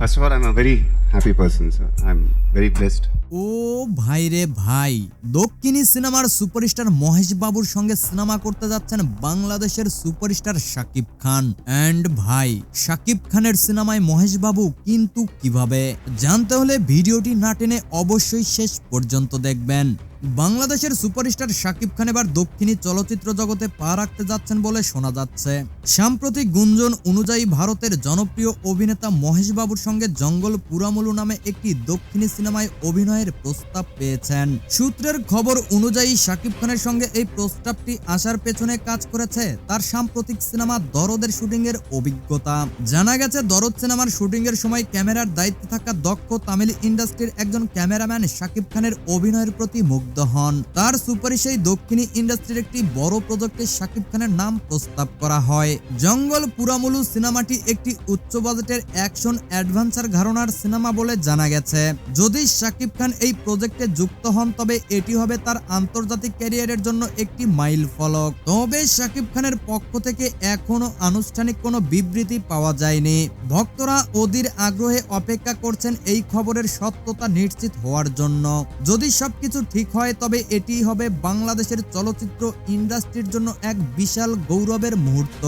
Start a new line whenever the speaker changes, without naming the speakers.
First of all, I'm a very happy person, sir. I'm very blessed.
ও ভাই রে ভাই দক্ষিণী সিনেমার সুপারস্টার মহেশ বাবুর সঙ্গে সিনেমা করতে যাচ্ছেন বাংলাদেশের সুপারস্টার শাকিব খান অ্যান্ড ভাই শাকিব খানের সিনেমায় মহেশ বাবু কিন্তু কীভাবে জানতে হলে ভিডিওটি না টেনে অবশ্যই শেষ পর্যন্ত দেখবেন বাংলাদেশের সুপারস্টার শাকিব খান এবার দক্ষিণী চলচ্চিত্র জগতে পা রাখতে যাচ্ছেন বলে শোনা যাচ্ছে। সাম্প্রতিক গুঞ্জন অনুযায়ী ভারতের জনপ্রিয় অভিনেতা মহেশ বাবুর সঙ্গে জঙ্গল পুরামলু নামে একটি দক্ষিণী সিনেমায় অভিনয়ের প্রস্তাব পেয়েছেন। সূত্রের খবর অনুযায়ী শাকিব খানের সঙ্গে এই প্রস্তাবটি আসার পেছনে কাজ করেছে তার সাম্প্রতিক সিনেমা দরদের শুটিং এর অভিজ্ঞতা। জানা গেছে, দরদ সিনেমার শুটিং এর সময় ক্যামেরার দায়িত্বে থাকা দক্ষ তামিল ইন্ডাস্ট্রির একজন ক্যামেরাম্যান শাকিব খানের অভিনয়ের প্রতি মুগ্ধ হন। তার সুপারিশেই দক্ষিণী ইন্ডাস্ট্রির একটি বড় প্রজেক্টে শাকিব খানের নাম প্রস্তাব করা হয়। জঙ্গল পুরামুলু সিনেমাটি একটি উচ্চ বাজেটের অ্যাকশন অ্যাডভেঞ্চার ঘরানার সিনেমা বলে জানা গেছে। যদি শাকিব খান এই প্রজেক্টে যুক্ত হন, তবে এটি হবে তার আন্তর্জাতিক ক্যারিয়ারের জন্য একটি মাইল ফলক। তবে শাকিব খানের পক্ষ থেকে এখনও আনুষ্ঠানিক কোনো বিবৃতি পাওয়া যায়নি। ভক্তরা অধীর আগ্রহে অপেক্ষা করছেন এই খবরের সত্যতা নিশ্চিত হওয়ার জন্য। যদি সবকিছু ঠিক হয় তবে এটি হবে বাংলাদেশের চলচ্চিত্র ইন্ডাস্ট্রির জন্য এক বিশাল গৌরবের মুহূর্ত।